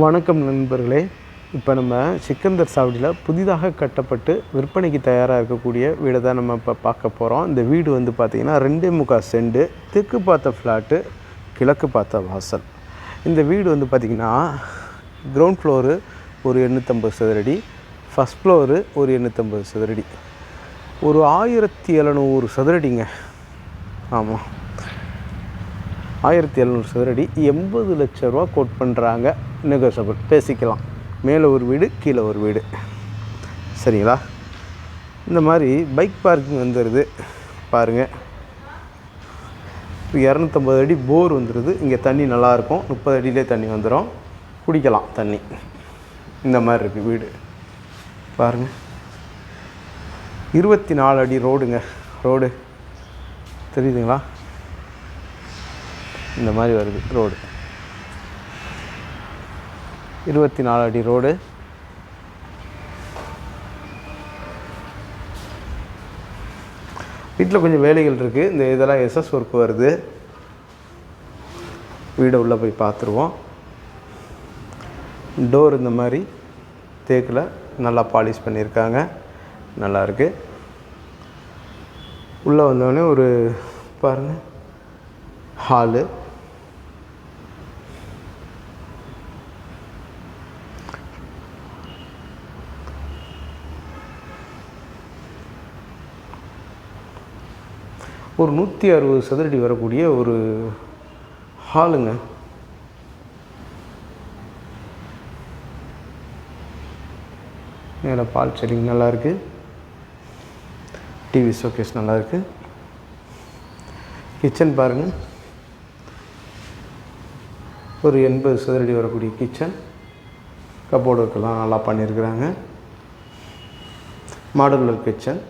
வணக்கம் நண்பர்களே. இப்போ நம்ம சிக்கந்தர் சாவடியில் புதிதாக கட்டப்பட்டு விற்பனைக்கு தயாராக இருக்கக்கூடிய வீடை தான் நம்ம இப்போ பார்க்க போகிறோம் இந்த வீடு வந்து பார்த்திங்கன்னா ரெண்டே முக்கால் செண்டு தெற்கு பார்த்த ஃப்ளாட்டு கிழக்கு பார்த்த வாசல். இந்த வீடு வந்து பார்த்திங்கன்னா கிரவுண்ட் ஃப்ளோரு ஒரு எண்ணூற்றம்பது சதுரடி ஃபஸ்ட் ஃப்ளோரு ஒரு எண்ணூற்றம்பது சதுரடி. ஒரு ஆயிரத்தி எழுநூறு சதுரடிங்க. ஆமாம் ஆயிரத்தி எழுநூறு சதுரடி எண்பது லட்ச ரூபா கோட் பண்ணுறாங்க நெகோசபிள் பேசிக்கலாம். மேலே ஒரு வீடு கீழே ஒரு வீடு. சரிங்களா? இந்த மாதிரி பைக் பார்க்கிங் வந்துடுது பாருங்கள் இரநூத்தம்பது அடி போர் வந்துடுது இங்கே தண்ணி நல்லாயிருக்கும் முப்பது அடியிலே தண்ணி வந்துடும் குடிக்கலாம் தண்ணி. இந்த மாதிரி இருக்குது வீடு. பாருங்கள் இருபத்தி நாலு அடி ரோடுங்க. ரோடு. தெரியுதுங்களா? இந்த மாதிரி வருது ரோடு. இருபத்தி நாலு அடி ரோடு. வீட்டில் கொஞ்சம் வேலைகள் இருக்குது இந்த இதெல்லாம் எஸ்எஸ் ஒர்க் வருது. வீடை உள்ளே போய் பார்த்துருவோம் டோர் இந்த மாதிரி தேக்கில் நல்லா பாலிஷ் பண்ணியிருக்காங்க நல்லாயிருக்கு உள்ளே வந்தோடனே ஒரு பாருங்கள் ஹாலு ஒரு நூற்றி அறுபது சதுரடி வரக்கூடிய ஒரு ஹாலுங்க. மேலே பால் செடிங் நல்லாயிருக்கு டிவி ஷோகேஸ் நல்லாயிருக்கு கிச்சன் பாருங்கள் ஒரு எண்பது சதுரடி வரக்கூடிய கிச்சன் கப்போர்டு ஒர்க்கெல்லாம் நல்லா பண்ணியிருக்கிறாங்க மாடுலர் கிச்சன்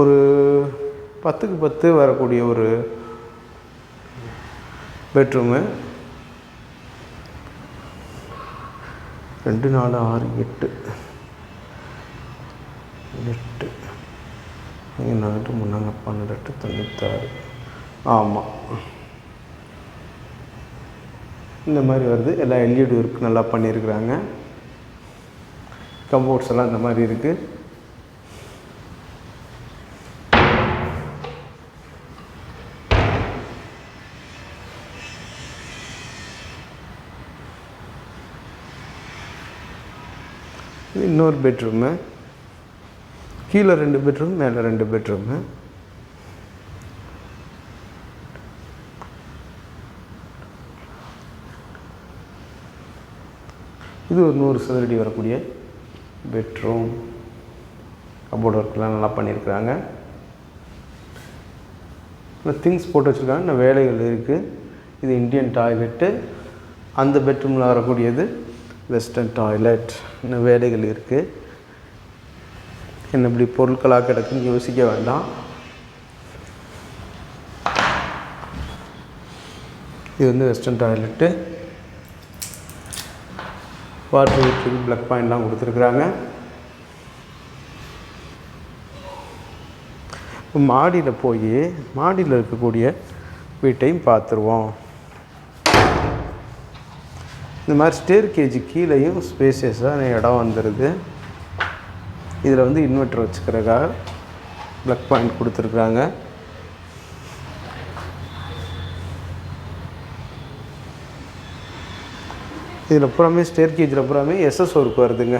ஒரு பத்துக்கு பத்து வரக்கூடிய ஒரு பெட்ரூமு ரெண்டு நாலு ஆறு எட்டு. எட்டு. இங்கே நாட்டு முன்னாங்க பன்னெண்டு எட்டு தொண்ணூத்தாறு. ஆமாம் இந்த மாதிரி வருது. எல்லாம் எல்இடி ஒர்க் நல்லா பண்ணியிருக்கிறாங்க கம்போர்ட்ஸ் எல்லாம் இந்த மாதிரி இருக்குது இன்னொரு பெட்ரூமு கீழே ரெண்டு பெட்ரூம் மேலே ரெண்டு பெட்ரூமு இது ஒரு நூறு சதுரடி வரக்கூடிய பெட்ரூம் கபோர்டு ஒர்க்லாம் நல்லா பண்ணியிருக்கிறாங்க. இல்லை திங்ஸ் போட்டு வச்சுருக்காங்க. இன்னும் வேலைகள் இருக்குது இது இந்தியன் டாய்லெட்டு அந்த பெட்ரூமில் வரக்கூடியது வெஸ்டர்ன் டாய்லெட் இன்னும் வேலைகள் இருக்குது என்ன இப்படி பொருட்களாக கிடக்குன்னு யோசிக்க வேண்டாம். இது வந்து வெஸ்டர்ன் டாய்லெட்டு வாட்டர் ஹீட்டருக்கு ப்ளக் பாயிண்ட்லாம் கொடுத்துருக்குறாங்க. மாடியில் போய் மாடியில் இருக்கக்கூடிய வீட்டையும் பார்த்துருவோம். இந்த மாதிரி ஸ்டேர் கேஜி கீழேயும் ஸ்பேசியஸாக இடம் வந்துடுது இதில் வந்து இன்வெர்ட்டர் வச்சுக்கிறதுக்காக ப்ளக் பாயிண்ட் கொடுத்துருக்குறாங்க. இதில் அப்புறமே ஸ்டேர் கேஜில் பூராமே எஸ்எஸ் ஒர்க் வருதுங்க.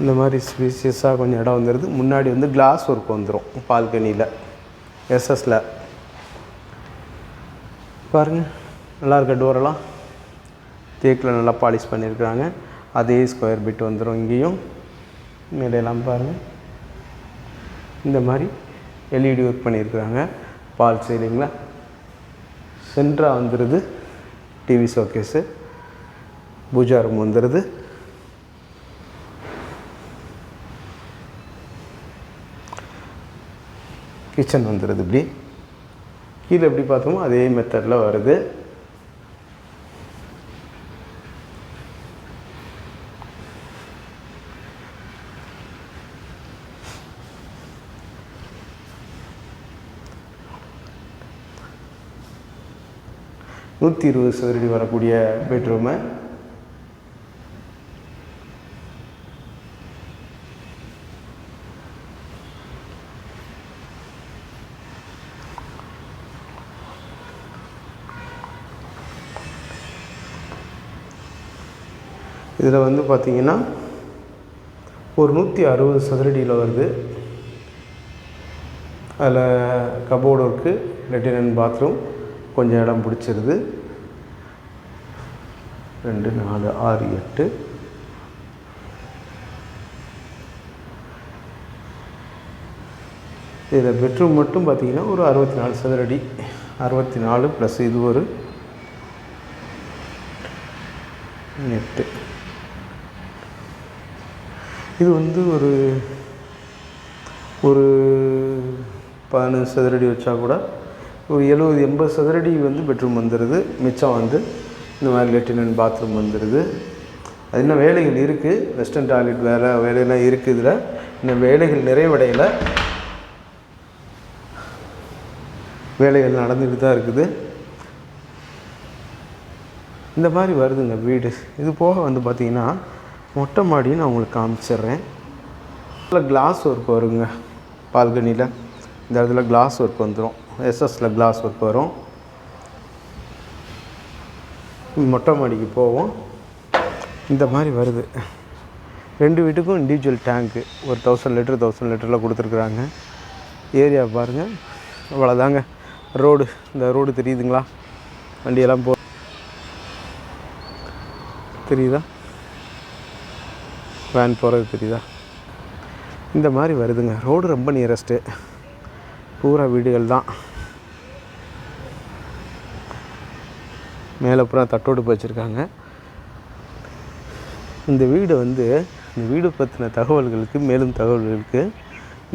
இந்த மாதிரி ஸ்பீசியஸாக கொஞ்சம் இடம் வந்துடுது. முன்னாடி வந்து கிளாஸ் ஒர்க் வந்துடும் பால்கனியில் எஸ்எஸில் பாருங்கள் நல்லா இருக்க டோரெல்லாம் தேக்கில் நல்லா பாலிஷ் பண்ணியிருக்கிறாங்க. அதே ஸ்கொயர் பிட் வந்துடும் இங்கேயும். மேலையெல்லாம் பாருங்கள் இந்த மாதிரி எல்இடி ஒர்க் பண்ணியிருக்கிறாங்க பால் சீலிங்கில் சென்ட்ராக வந்துடுது டிவி ஷோகேஸு பூஜா ரூம் வந்துடுது கிச்சன் வந்துடுது இப்படி. கீழே எப்படி பார்த்தோமோ அதே மெத்தடில் வருது. நூற்றி இருபது சதுரடி வரக்கூடிய பெட்ரூமை இதில் வந்து பார்த்தீங்கன்னா ஒரு நூற்றி அறுபது சதுரடியில் வருது. அதில் கபோர்டு இருக்குது லெட்டின் அண்ட் பாத்ரூம் கொஞ்சம் இடம் பிடிச்சிருது. ரெண்டு நாலு ஆறு எட்டு. இதில் பெட்ரூம் மட்டும் பார்த்தீங்கன்னா ஒரு அறுபத்தி நாலு சதுரடி. அறுபத்தி நாலு ப்ளஸ் இது ஒரு எட்டு. இது வந்து ஒரு ஒரு பதினஞ்சு சதுரடி வச்சா கூட ஒரு எழுபது எண்பது சதுரடி வந்து பெட்ரூம் வந்துடுது மிச்சம் வந்து இந்த மாதிரி லெட்டின் பாத்ரூம் வந்துடுது அது இன்னும் வேலைகள் இருக்குது வெஸ்டர்ன் டாய்லெட் வேலை வேலையெல்லாம் இருக்குது இதில். இன்னும் வேலைகள் நிறைவடையலை. வேலைகள் நடந்துக்கிட்டு தான் இருக்குது. இந்த மாதிரி வருதுங்க வீடு. இது போக வந்து பார்த்திங்கன்னா மொட்டை மாடி நான் உங்களுக்கு காமிச்சிடுறேன். இதில் கிளாஸ் ஒர்க் வருங்க. பால்கனியில் இந்த இடத்துல கிளாஸ் ஒர்க் வந்துடும் எஸ்எஸில் கிளாஸ் ஒர்க் வரும். மொட்டை மாடிக்கு போவோம். இந்த மாதிரி வருது. ரெண்டு வீட்டுக்கும் இண்டிவிஜுவல் டேங்க்கு ஒரு தௌசண்ட் லிட்டர் தௌசண்ட் லிட்டரில் கொடுத்துருக்குறாங்க. ஏரியா பாருங்கள் அவ்வளோதாங்க ரோடு இந்த ரோடு தெரியுதுங்களா? வண்டியெல்லாம் போ தெரியுதா? வேன் போகிறது தெரியுதா? இந்த மாதிரி வருதுங்க. ரோடு ரொம்ப நியரஸ்ட்டு பூரா வீடுகள் தான். மேலே பூரா தட்டோடு வச்சுருக்காங்க இந்த வீடு வந்து இந்த வீடு பற்றின தகவல்களுக்கு மேலும் தகவல்களுக்கு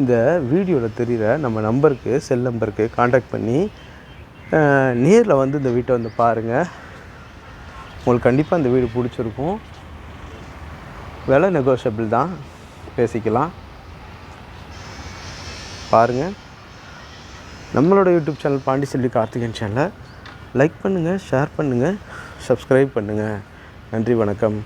இந்த வீடியோவில் தெரிகிற நம்ம நம்பருக்கு செல் நம்பருக்கு காண்டாக்ட் பண்ணி நேரில் வந்து இந்த வீட்டை வந்து பாருங்கள் உங்களுக்கு கண்டிப்பாக இந்த வீடு பிடிச்சிருக்கும். விலை நெகோஷியபிள் தான். பேசிக்கலாம். பாருங்கள் நம்மளோட யூடியூப் சேனல் பாண்டிச்செல்வி கார்த்திகன் சேனலை லைக் பண்ணுங்கள் ஷேர் பண்ணுங்கள் சப்ஸ்கிரைப் பண்ணுங்கள் நன்றி வணக்கம்.